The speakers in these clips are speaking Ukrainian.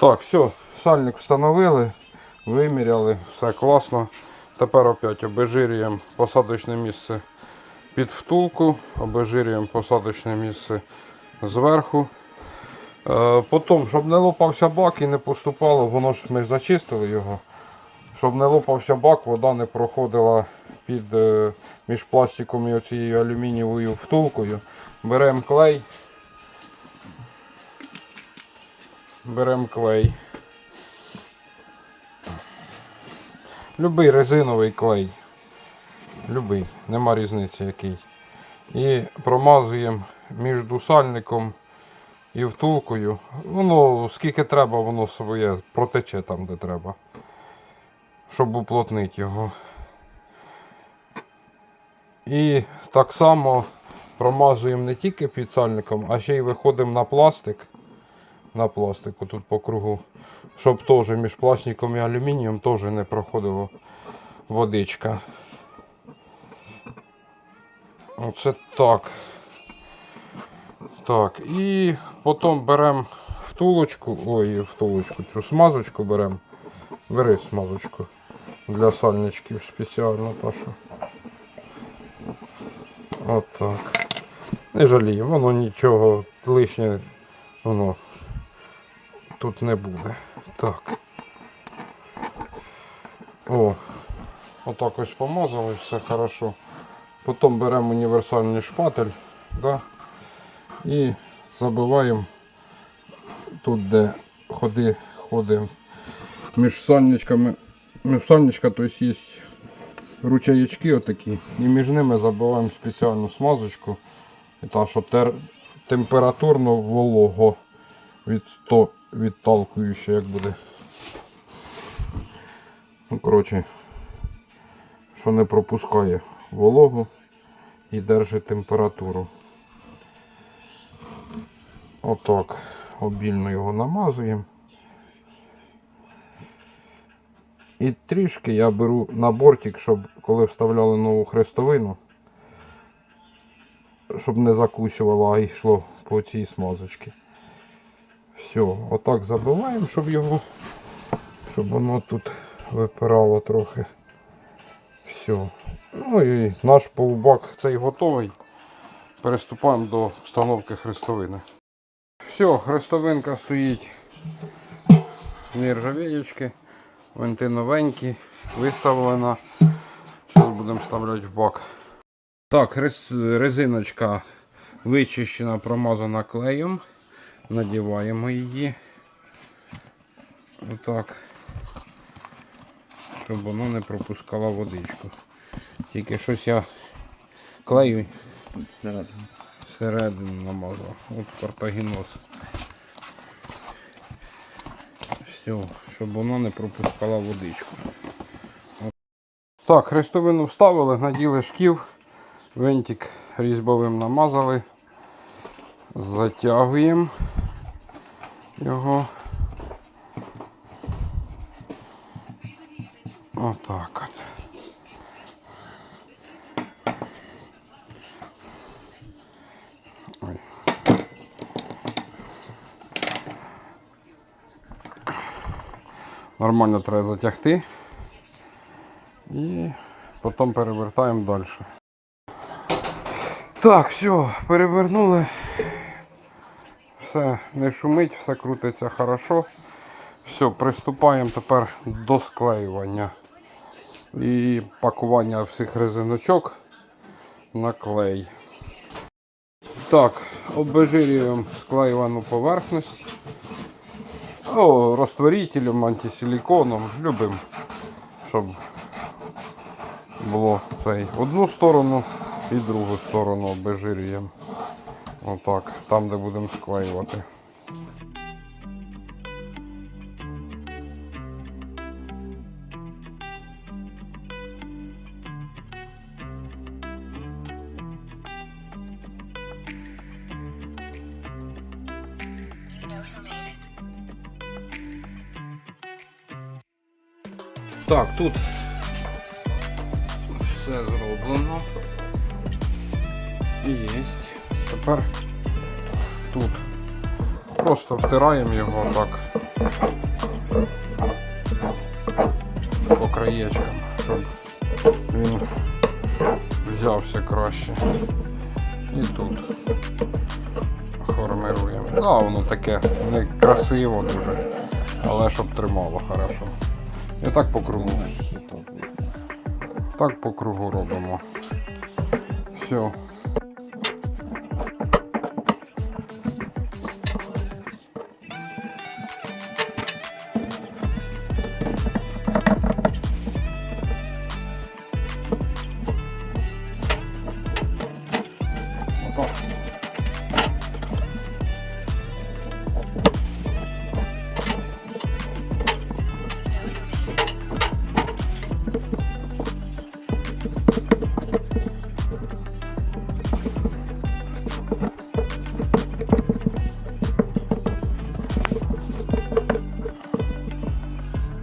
Так, все, сальник встановили, виміряли, все класно. Тепер опять обезжирюємо посадочне місце під втулку, обезжирюємо посадочне місце зверху. Е, Потім, щоб не лопався бак і не поступало, воно ж ми зачистили його. Щоб не лопався бак, вода не проходила під, е, між пластиком і оцією алюмінієвою втулкою. Беремо клей. Беремо клей. Любий резиновий клей. Любий, нема різниці який. І промазуємо між сальником і втулкою. Воно скільки треба, воно своє протече там, де треба. Щоб уплотнити його. І так само промазуємо не тільки під сальником, а ще й виходимо на пластик. На пластику тут по кругу. Щоб теж між пластиком і алюмінієм теж не проходила водичка. Оце так. Так, і потім беремо втулочку, ой, втулочку, цю смазочку беремо. Бери смазочку для сальничків спеціально та що. От. Не жаліємо, воно нічого лишнє воно тут не буде. Так. О, отак ось помазали, все хорошо. Потім беремо універсальний шпатель, да, і забиваємо тут, де ходи, ходимо між сальничками. Між сальничка, то є ручаєчки отакі. І між ними забиваємо спеціальну смазочку. Та, що тер... температурно волого від то відталкуюче, як буде. Ну, коротше, що не пропускає вологу і держить температуру. Отак обільно його намазуємо. І трішки я беру на бортик, щоб коли вставляли нову хрестовину, щоб не закусювало, а йшло по цій смазочці. Все, отак забиваємо, щоб його, щоб воно тут випирало трохи. Все. Ну і наш полубак цей готовий. Переступаємо до встановки хрестовини. Все, хрестовинка стоїть нержавіючки. Винти новенькі, виставлена. Зараз будемо вставляти в бак. Так, резиночка вичищена, промазана клеєм. Надіваємо її. Отак. Щоб воно не пропускало водичку. Тільки щось я клею Всередину. всередину намазав. От картагіноз. Все, щоб воно не пропускало водичку. От. Так, хрестовину вставили, наділи шків, винтик різьбовим намазали, затягуємо його. Отак от. Ой. Нормально треба затягти. І потім перевертаємо далі. Так, все, перевернули. Все не шумить, все крутиться хорошо. Все, приступаємо тепер до склеювання і пакування всіх резиночок на клей. Так, обезжирюємо склеювану поверхність. О, розтворителем, антисиліконом, любим, щоб було цей одну сторону і другу сторону обезжирюємо. Отак, там де будемо склеювати. Так, тут все зроблено. І є. Тепер тут просто втираємо його так по краєчкам, щоб він взявся краще. І тут формируємо. Да, воно таке не красиво дуже, але щоб тримало хорошо. І так по кругу. Так по кругу робимо. Все.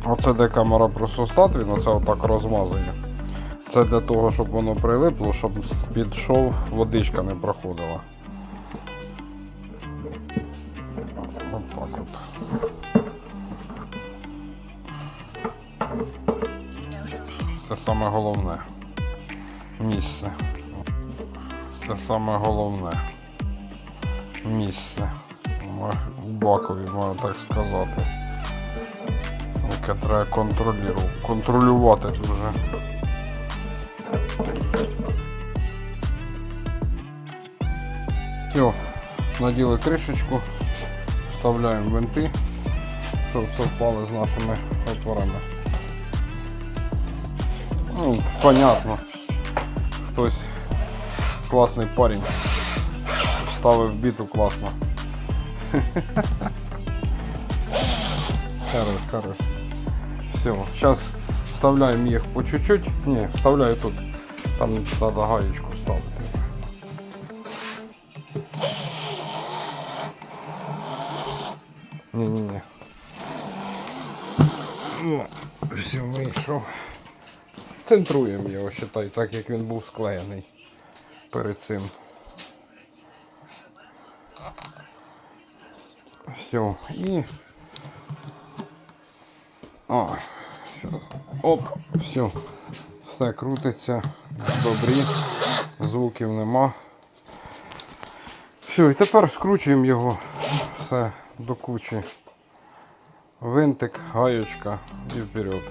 Оце де камера просто стат, він оце отак розмазує. Це для того, щоб воно прилипло, щоб підшов, водичка не проходила. Отак от. Це саме головне місце. Це саме головне місце. Бакові, можна так сказати. Яке треба контролювати, контролювати дуже. Все, наділи кришечку, вставляємо винти, щоб совпали з нашими отворами. Ну, понятно. Хтось класний парень. Ставив біту класно. Хорош, хорош. Все, сейчас вставляем их по чуть-чуть. Не, вставляю тут. Там надо гаечку ставити. Не-не-не. Ну, все, вийшов. Центруємо його, считай, так як він був склеєний перед цим. Все, і а, щас. Оп, все. Все крутиться, добрі, звуків нема. Все, і тепер скручуємо його все до кучі. Винтик, гаєчка і вперед.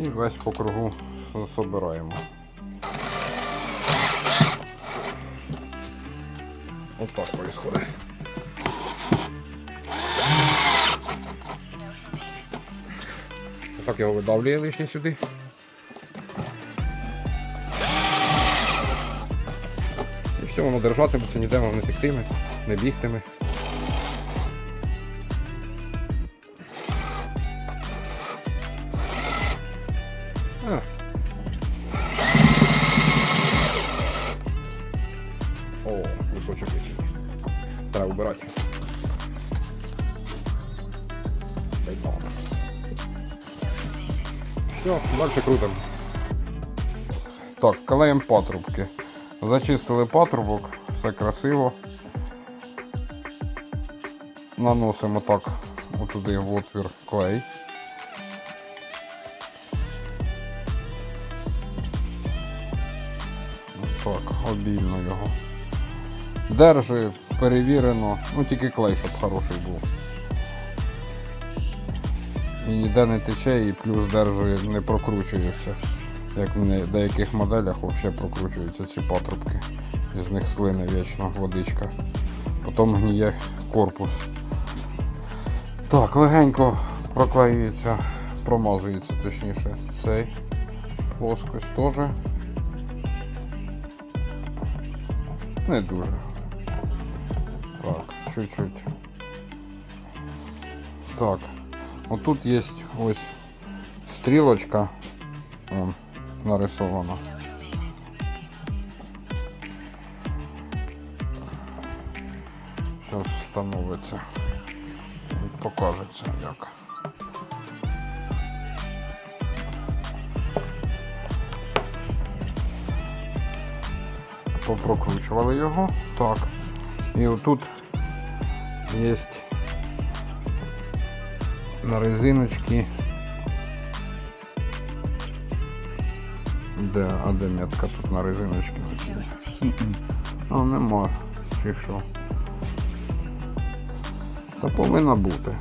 І весь по кругу собираємо. Отак происходит. Так його видавлює лишнє сюди. І все, воно держатиметься, ніде воно не тектиме, не бігтиме. О, кусочок який. Треба вбирати. Бейбан. Все, далі крутимо. Так, клеїмо патрубки. Зачистили патрубок, все красиво. Наносимо так отуди в отвір клей. Так, обільно його. Держи, перевірено, ну тільки клей, щоб хороший був. І ніде не тече, і плюс держи не прокручується. Як в деяких моделях взагалі прокручуються ці патрубки. Із них слине вічно водичка. Потім гніє корпус. Так, легенько проклеюється, промазується точніше цей плоскость теж. Не дуже. Так, чуть-чуть. Так. Отут є ось стрілочка. Вон, нарисована. Зараз встановиться. І покажеться як. Попрокручували його. Так. І отут є на резиночки. Де, а де метка тут на резиночки? А, нема. Чи що? Та повинна бути.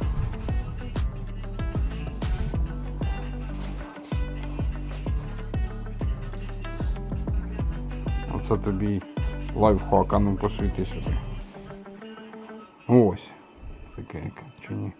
Оце тобі лайфхак, а ну посвіти сюди. Ось. Таке яке, чи ні?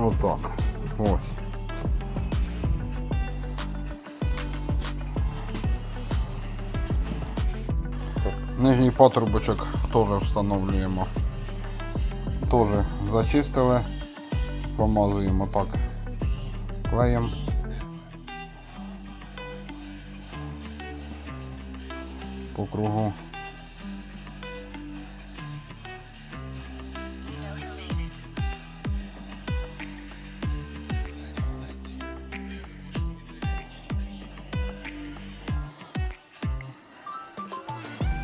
Отак. Ось. Нижній патрубочок теж встановлюємо. Теж зачистили, промазуємо так клеєм. По кругу.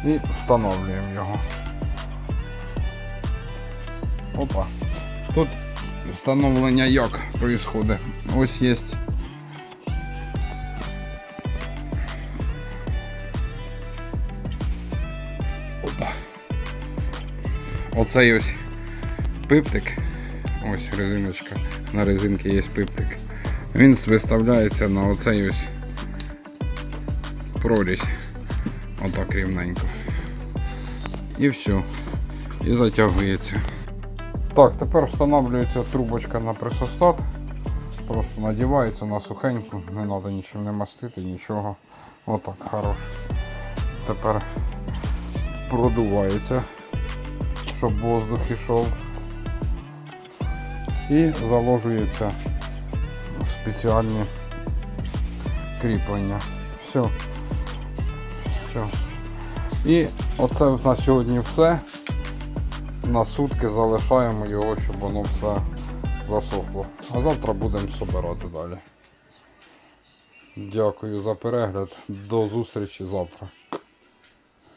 і встановлюємо його. Опа. Тут встановлення як происходит. Ось є. Опа. Оцей ось пиптик. Ось резиночка. На резинці є пиптик. Він виставляється на оцей ось прорізь. Отак рівненько. І все. І затягується. Так, тепер встановлюється трубочка на пресостат. Просто надівається на сухеньку, не треба нічим не мастити, нічого. Отак хорош. Тепер продувається, щоб воздух ішов. І заложується в спеціальні кріплення. Все. Все. І оце на сьогодні все. На сутки залишаємо його, щоб воно все засохло. А завтра будемо собирати далі. Дякую за перегляд. До зустрічі завтра.